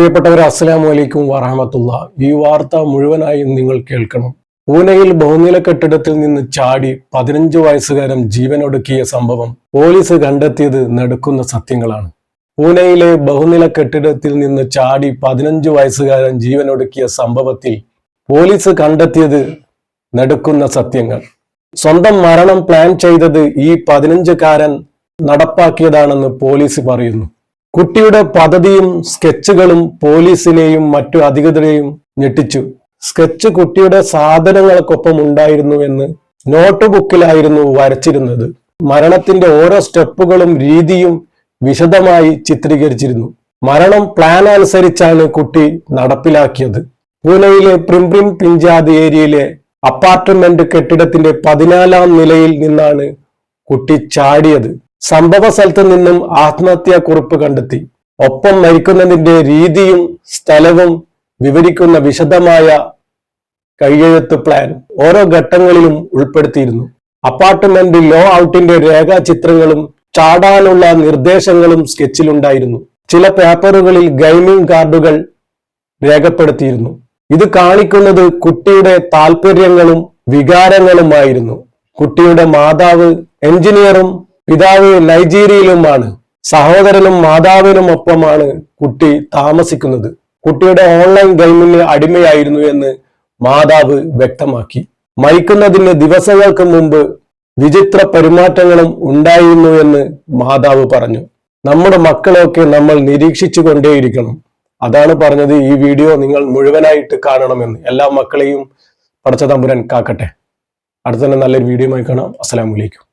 പ്രിയപ്പെട്ടവർ അസ്സലാമു അലൈക്കും വറഹമത്തുള്ള. ഈ വാർത്ത മുഴുവനായും നിങ്ങൾ കേൾക്കണം. പൂനെയിൽ ബഹുനില കെട്ടിടത്തിൽ നിന്ന് ചാടി പതിനഞ്ച് വയസ്സുകാരൻ ജീവനൊടുക്കിയ സംഭവം പോലീസ് കണ്ടെത്തിയത് നടക്കുന്ന സത്യങ്ങളാണ്. പൂനെയിലെ ബഹുനില കെട്ടിടത്തിൽ നിന്ന് ചാടി പതിനഞ്ച് വയസ്സുകാരൻ ജീവനൊടുക്കിയ സംഭവത്തിൽ പോലീസ് കണ്ടെത്തിയത് നടക്കുന്ന സത്യങ്ങൾ. സ്വന്തം മരണം പ്ലാൻ ചെയ്തത് ഈ പതിനഞ്ചുകാരൻ നടപ്പാക്കിയതാണെന്ന് പോലീസ് പറയുന്നു. കുട്ടിയുടെ പദ്ധതിയും സ്കെച്ചുകളും പോലീസിനെയും മറ്റു അധികൃതരെയും ഞെട്ടിച്ചു. സ്കെച്ച് കുട്ടിയുടെ സാധനങ്ങൾക്കൊപ്പം ഉണ്ടായിരുന്നുവെന്ന് നോട്ട് ബുക്കിലായിരുന്നു വരച്ചിരുന്നത്. മരണത്തിന്റെ ഓരോ സ്റ്റെപ്പുകളും രീതിയും വിശദമായി ചിത്രീകരിച്ചിരുന്നു. മരണം പ്ലാൻ അനുസരിച്ചാണ് കുട്ടി നടപ്പിലാക്കിയത്. പൂനെയിലെ പ്രിംപ്രിം പിഞ്ചാദ് ഏരിയയിലെ അപ്പാർട്ട്മെന്റ് കെട്ടിടത്തിന്റെ പതിനാലാം നിലയിൽ നിന്നാണ് കുട്ടി ചാടിയത്. സംഭവ സ്ഥലത്ത് നിന്നും ആത്മഹത്യാ കുറിപ്പ് കണ്ടെത്തി. ഒപ്പം മരിക്കുന്നതിന്റെ രീതിയും സ്ഥലവും വിവരിക്കുന്ന വിശദമായ കൈയെഴുത്ത് പ്ലാൻ ഓരോ ഘട്ടങ്ങളിലും ഉൾപ്പെടുത്തിയിരുന്നു. അപ്പാർട്ട്മെന്റ് ലോ ഔട്ടിന്റെ രേഖാചിത്രങ്ങളും ചാടാനുള്ള നിർദ്ദേശങ്ങളും സ്കെച്ചിലുണ്ടായിരുന്നു ചില പേപ്പറുകളിൽ ഗെയിമിംഗ് കാർഡുകൾ രേഖപ്പെടുത്തിയിരുന്നു. ഇത് കാണിക്കുന്നത് കുട്ടിയുടെ താല്പര്യങ്ങളും വികാരങ്ങളുമായിരുന്നു. കുട്ടിയുടെ മാതാവ് എഞ്ചിനീയറും പിതാവ് നൈജീരിയയിലുമാണ് സഹോദരനും മാതാവിനും ഒപ്പമാണ് കുട്ടി താമസിക്കുന്നത്. കുട്ടിയുടെ ഓൺലൈൻ ഗെയിമിന് അടിമയായിരുന്നു എന്ന് മാതാവ് വ്യക്തമാക്കി. മരിക്കുന്നതിന് ദിവസങ്ങൾക്ക് മുമ്പ് വിചിത്ര പെരുമാറ്റങ്ങളും ഉണ്ടായിരുന്നു എന്ന് മാതാവ് പറഞ്ഞു. നമ്മുടെ മക്കളെയൊക്കെ നമ്മൾ നിരീക്ഷിച്ചു കൊണ്ടേയിരിക്കണം അതാണ് പറഞ്ഞത് ഈ വീഡിയോ നിങ്ങൾ മുഴുവനായിട്ട് കാണണമെന്ന്. എല്ലാ മക്കളെയും പടച്ച തമ്പുരൻ കാക്കട്ടെ. അടുത്ത തന്നെ നല്ലൊരു വീഡിയോയുമായി കാണാം. അസ്സലാമലൈക്കും